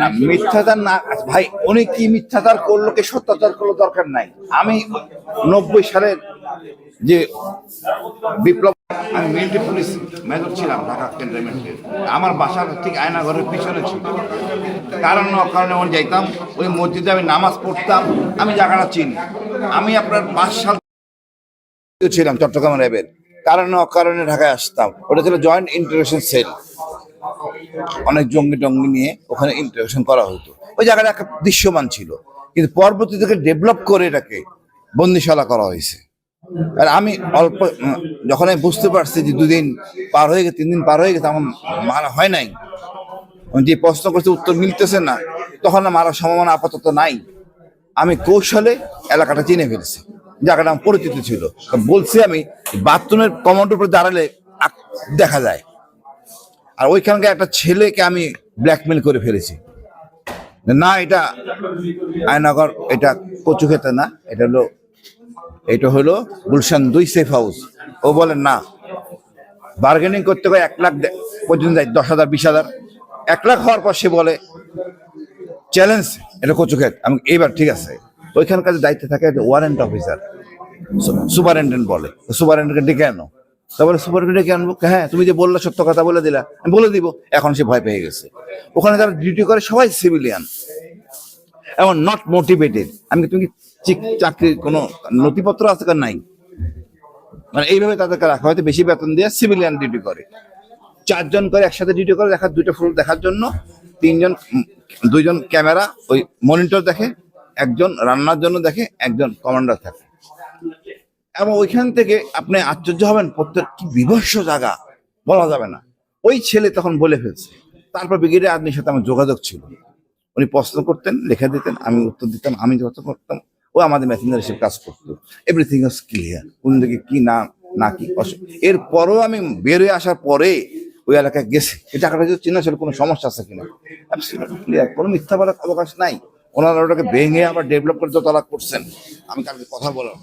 না, মিথ্যাচার না, ভাই, উনি কি মিথ্যাচার করল, কি সত্যাচার করল দরকার নাই। আমি নব্বই সালের যে বিপ্লব, আমি মিলিটারি পুলিশ মেজর ছিলাম ঢাকা ক্যান্টনমেন্টের আমার বাসার ঠিক আয়নাঘরের পিছনে ছিল। কারণ কারণে আমি যাইতাম, ওই মসজিদে আমি নামাজ পড়তাম, আমি জায়গাটা চিনি। আমি আপনার পাঁচ সাল ছিলাম চট্টগ্রাম র্যাবের। কারণে অকারণে ঢাকায় আসতাম। ওটা ছিল জয়েন্ট ইন্টারভেশন সেল অনেক জঙ্গি টঙ্গি নিয়ে ওখানে ইন্টারভেশন করা হতো। ওই জায়গাটা একটা দৃশ্যমান ছিল। কিন্তু পরবর্তী থেকে ডেভেলপ করে এটাকে বন্দিশালা করা হয়েছে। আর আমি অল্প যখন আমি বুঝতে পারছি যে দুদিন পার হয়ে গেছে তিন দিন পার হয়ে গেছে, আমার মারা হয় নাই। যে প্রশ্ন করছি, উত্তর মিলতেছে না। তখন মারার সম্ভাবনা আপাতত নাই। আমি কৌশলে এলাকাটা চিনে ফেলেছি। জায়গাটা আমার পরিচিত ছিল। বলছি আমি বাথরুমের কমান্ডের উপরে দাঁড়ালে দেখা যায়। আর ওইখানকার একটা ছেলেকে আমি ব্ল্যাকমেল করে ফেলেছি। না, এটা আয়নগর, এটা কচু খেতে না, এটা হলো এটা হলো গুলশান দুই সেফ হাউস ও বলে, না বার্গেনিং করতে গিয়ে এক লাখ পর্যন্ত যায়, দশ হাজার, বিশ হাজার। এক লাখ হওয়ার পর সে বলে চ্যালেঞ্জ এটা কচু খেত আমি, এইবার ঠিক আছে। ওইখানকার দায়িত্বে থাকে ওয়ারেন্ট অফিসার সুপারিনটেন্ডেন্ট বলে। সুপারিনটেন্ডেন্টকে ডেকে আনো। তারপরে সুপারিনটেন্ডেন্ট ডেকে আনব? হ্যাঁ তুমি যে বললে সত্য কথা বলে দিলা, আমি বলে দিব। এখন সে ভয় পেয়ে গেছে। ওখানে যারা ডিউটি করে, সবাই সিভিলিয়ান এবং নট মোটিভেটেড আমি তুমি কি চিক- চাকরির কোনো নথিপত্র আছে কার? নাই। মানে এইভাবে তাদেরকে রাখা হয়তো বেশি বেতন দিয়ে সিভিলিয়ান ডিউটি করে। চারজন করে একসাথে ডিউটি করে, দেখার দুইটা ফুল দেখার জন্য। তিনজন দুইজন ক্যামেরা ওই মনিটর দেখে, একজন রান্নার জন্য দেখে, একজন কমান্ডার থাকে। এবং ওইখান থেকে আপনি আশ্চর্য হবেন, প্রত্যেক কি বিভৎস জায়গা, বলা যাবে না। ওই ছেলে তখন বলে ফেলছে। তারপর ব্রিগেডের আদমির সাথে আমার যোগাযোগ ছিল। উনি প্রশ্ন করতেন, লিখে দিতেন, আমি উত্তর দিতাম, আমি যত করতাম, ও আমাদের মেসেঞ্জার হিসেবে কাজ করতো। এভরিথিং ইজ ক্লিয়ার কোন দিকে কি না না কি এরপরও আমি বের হয়ে আসার পরে ওই এলাকায় গেছে। এই টাকাটা যদি চিনা ছিল কোনো সমস্যা আছে কিনা? ক্লিয়ার কোনো মিথ্যা বলার অবকাশ নাই। ওনারা ওটাকে ভেঙে আবার ডেভেলপ করে দোতলা করছেন। আমি কালকে কথা বললাম।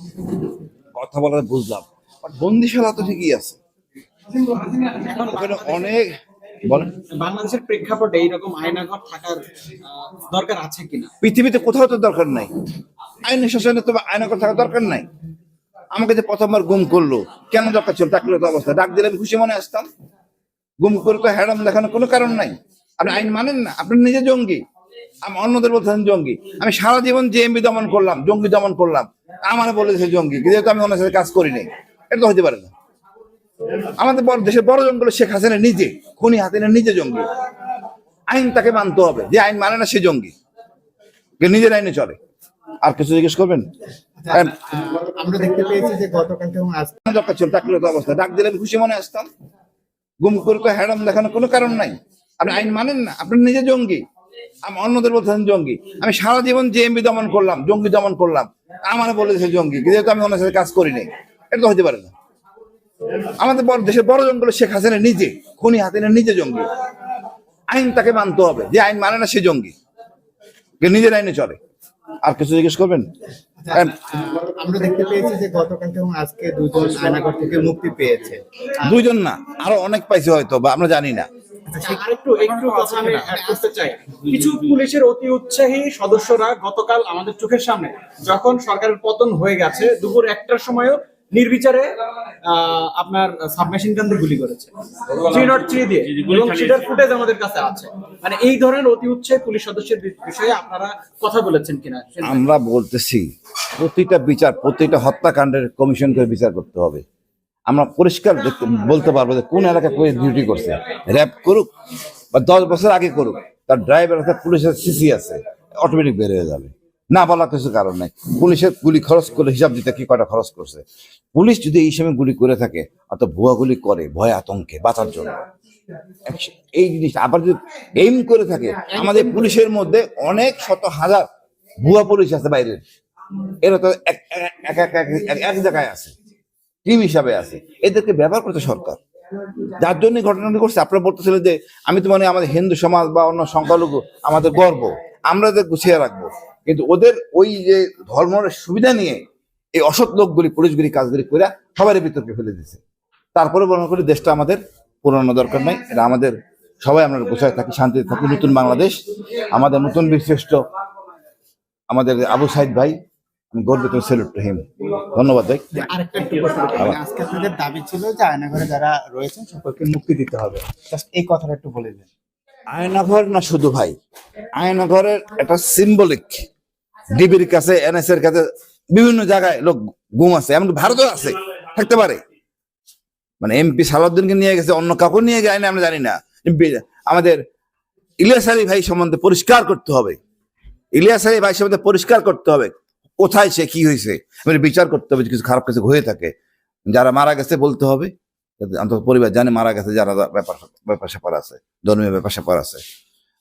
কথা বলার বুঝলাম। বাট বন্দিশালা তো ঠিকই আছে। ওখানে অনেক বলেন। বাংলাদেশের প্রেক্ষাপটে এইরকম আয়নাঘর থাকার দরকার আছে কিনা? পৃথিবীতে কোথাও তো দরকার নাই। আইন শাসনে তো আইন করে দরকার নাই। আমাকে যে প্রথমবার গুম করল কেন দরকার ছিল? চাকরির অবস্থা। ডাক দিলে আমি খুশি মনে আসতাম। গুম করে তো হ্যাডাম দেখানোর কোনো কারণ নাই। আপনি আইন মানেন না। আপনি নিজে জঙ্গি। আমি অন্যদের বলতেছেন জঙ্গি। আমি সারা জীবন জেএমবি দমন করলাম জঙ্গি দমন করলাম। আমার বলেছে জঙ্গি যেহেতু আমি ওনার সাথে কাজ করি নাই এটা তো হতে পারে না। আমাদের বড় দেশের বড় জঙ্গল শেখ হাসিনা নিজে খুনি হাসিনা নিজে জঙ্গি। আইন তাকে মানতে হবে যে আইন মানে না সে জঙ্গি। নিজের আইনে চলে। আর কিছু জিজ্ঞেস করবেন? আমরা দেখতে পেয়েছি যে গতকালকে এবং আজকে কেন দরকার ছিল চাকরির তো অবস্থা। ডাক দিলে আমি খুশি মনে আসতাম। গুম করে দেখানোর কোনো কারণ নাই। আপনি আইন মানেন না আপনি নিজে জঙ্গি। আমি অন্যদের জঙ্গি। আমি সারা জীবন জেএমবি দমন করলাম জঙ্গি দমন করলাম। আমার বলেছে জঙ্গি যেহেতু আমি ওনার সাথে কাজ করি নাই। এটা তো হতে পারে না। আমাদের বড় দেশের বড় জঙ্গল শেখ হাসিনা নিজে খুনি হাসিনা নিজে জঙ্গি। আইন তাকে মানতে হবে যে আইন মানে না সে জঙ্গি। নিজের আইনে চলে। আর কিছু জিজ্ঞেস করবেন? আমরা দেখতে পেয়েছি যে গতকালকে এবং আজকে দুজন আয়নাঘর থেকে মুক্তি পেয়েছে। দুইজন না আরও অনেক পাইছে হয়তো বা আমরা জানি না। আরেকটু একটু কথা আমি করতে চাই। কিছু পুলিশের অতি উৎসাহী সদস্যরা গতকাল আমাদের চোখের সামনে যখন সরকারের পতন হয়ে গেছে দুপুর একটার সময়ও নির্বিচারে আহ, আপনার সাবমেশিন গান গুলি করেছে। থ্রি নট থ্রি দিয়ে। এবং সেটার ফুটেজ আমাদের কাছে আছে। মানে এই ধরনের অতি উৎসাহী পুলিশ সদস্যের বিষয়ে আপনারা কথা বলেছেন কিনা? আমরা বলতেছি প্রতিটা বিচার প্রতিটা হত্যাকাণ্ডের কমিশন করে বিচার করতে হবে। আমরা পরিষ্কার বলতে পারব যে কোন এলাকায় পুলিশ ডিউটি করছে। র্যাপ করুক বা দশ বছর আগে করুক তার ড্রাইভার আছে পুলিশের সিসি আছে অটোমেটিক বের হয়ে যাবে। না বলা কিছু কারণ নাই। পুলিশের গুলি খরচ করে হিসাব দিতে কি কটা খরচ করছে? পুলিশ যদি এই সময় গুলি করে থাকে অত ভুয়া গুলি করে ভয় আতঙ্কে বাঁচার জন্য। এই জিনিস আবার যদি এইম করে থাকে আমাদের পুলিশের মধ্যে অনেক শত হাজার ভুয়া পুলিশ আছে বাইরের। এরা তো এক- এক জায়গায় আছে। টিম হিসাবে আছে। এদেরকে ব্যবহার করতে সরকার। যার জন্য ঘটনাটি করছে আপনারা বলতেছিলেন যে আমি তো মানে আমাদের হিন্দু সমাজ বা অন্য সংখ্যালঘু, আমাদের গর্ব। আমরা এদের গুছিয়ে রাখব। কিন্তু ওদের ওই যে ধর্মের সুবিধা নিয়ে এই অসৎ লোকগুলি পুলিশগুলি কাজগুলি করে সবারই বিতর্কে ফেলে দিছে। তারপরে মনে করি দেশটা আমাদের পুরানো দরকার নাই। এটা আমাদের সবাই আমরা গোছায় থাকি, শান্তিতে থাকি। নতুন বাংলাদেশ, আমাদের নতুন বীরশ্রেষ্ঠ আমাদের আবু সাইদ ভাই আমি গর্বিত সেলুট টু হিম ধন্যবাদ ভাই। আরেকটা একটু প্রশ্ন আজকে আপনাদের দাবি ছিল যে আয়নাঘরে যারা রয়েছেন সকলকে মুক্তি দিতে হবে। Just এই কথাটা একটু বলে দিন। আয়নাঘর না শুধু ভাই? আয়নাঘরের একটা সিম্বলিক ডিবির কাছে এনএস এর কাছে বিভিন্ন জায়গায় লোক গুম আছে এমনকি ভারতেও আছে থাকতে পারে। মানে এমপি সালাউদ্দিনকে নিয়ে গেছে অন্য কাউকে নিয়ে যায় না আমরা জানি না। আমাদের ইলিয়াস আলী ভাই সম্বন্ধে পরিষ্কার করতে হবে। ইলিয়াস আলী ভাই সম্বন্ধে পরিষ্কার করতে হবে। কোথায় সে কি হয়েছে? মানে বিচার করতে হবে কিছু খারাপ কিছু হয়ে থাকে। যারা মারা গেছে বলতে হবে। অন্তত পরিবার জানে মারা গেছে, যারা ব্যাপার ব্যাপার স্যাপার আছে, ধর্মীয় ব্যাপার স্যাপার আছে।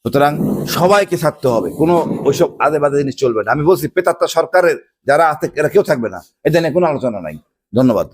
সুতরাং সবাইকে থাকতে হবে। কোনো ওইসব আদে বাদে জিনিস চলবে না। আমি বলছি, পেতাত্তা সরকারের যারা আছে, এরা কেউ থাকবে না। এটা নিয়ে কোনো আলোচনা নাই। ধন্যবাদ।